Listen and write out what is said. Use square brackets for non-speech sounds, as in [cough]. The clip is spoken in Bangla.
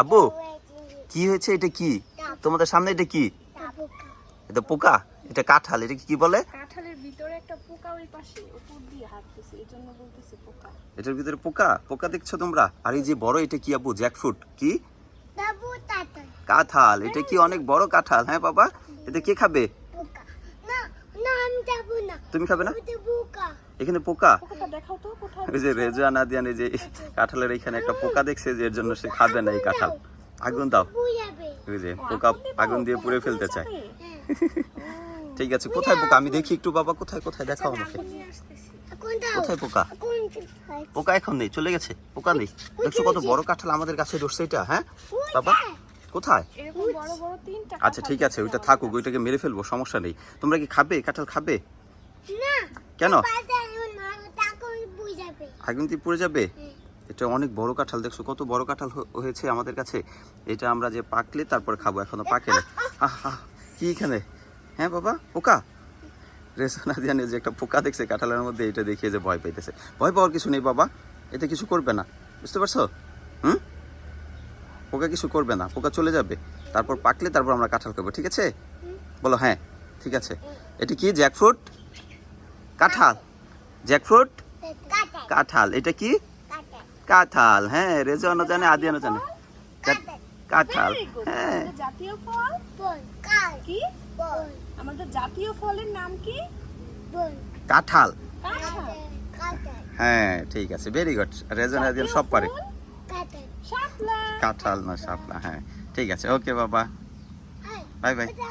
আব্বু কি হয়েছে? এটা কি? তোমাদের সামনে এটা কি? এটা পোকা? এটা কাঁঠাল এটা কি বলে? কাঁঠালের ভিতরে একটা পোকা ওই পাশে উপর দিয়ে হাঁটতেছে এই জন্য বলতেছে পোকা। এটার ভিতরে পোকা? পোকা দেখছ তোমরা? আর এই যে বড় এটা কি আব্বু জ্যাকফ্রুট? কি? কাঁঠাল। এটা কি অনেক বড় কাঁঠাল হ্যাঁ বাবা? এটা কে খাবে? বুকা না না আমি যাব না। তুমি খাবে না? এখানে পোকা? ওই যে রেজওয়ান আদিয়ান এই যে কাঁঠালের এখানে একটা পোকা দেখছে যে এর জন্য সে খাবে না এই কাঁঠাল। আগুন দাও। ওই যে পোকা আগুন দিয়ে পুড়ে ফেলতে চায়। ঠিক আছে কোথায় পোকা? আমি দেখি একটু বাবা কোথায় কোথায়? দেখাও আমাকে। কোথায় পোকা? পোকা এখন নেই চলে গেছে। পোকা নেই। দেখছ কত বড় কাঁঠাল আমাদের কাছে ধরছে এটা হ্যাঁ? বাবা কোথায়? আচ্ছা ঠিক আছে ওইটা থাকুক ওইটাকে মেরে ফেলব সমস্যা নেই। তোমরা কি খাবে? কাঁঠাল খাবে? কেন? বুঝাবে আগুন দিয়ে পুড়ে যাবে। এটা অনেক বড় কাঁঠাল দেখছ কত বড় কাঁঠাল হয়েছে আমাদের কাছে। এটা আমরা যে পাকলে তারপর খাব এখনও পাকে না। [laughs] কি এখানে? হ্যাঁ বাবা পোকা? রেশনা দিয়ে যে একটা পোকা দেখছে কাঁঠালের মধ্যে এটা দেখিয়ে যে ভয় পাইতেছে। ভয় পাওয়ার কিছু নেই বাবা। এতে কিছু করবে না। বুঝতে পারছ? হুম? পোকা কিছু করবে না। পোকা চলে যাবে। তারপর পাকলে তারপর আমরা কাঁঠাল খাব ঠিক আছে? বলো হ্যাঁ ঠিক আছে। এটা কি জ্যাকফ্রুট? কাঁঠাল। জ্যাকফ্রুট? কাঁঠাল এটা কি? কাঁঠাল। হ্যাঁ রেজানো জানে আদিয়ানো জানে। কাঁঠাল। হ্যাঁ। জাতীয় ফল? কি? আমাদের জাতীয় ফলের নাম কি? কাঁঠাল। কাঁঠাল। হ্যাঁ ঠিক আছে ভেরি গুড রেজন আদিয়ান সব পারে। কাঁঠাল। না শাপলা হ্যাঁ ঠিক আছে ওকে বাবা। বাই বাই ওটা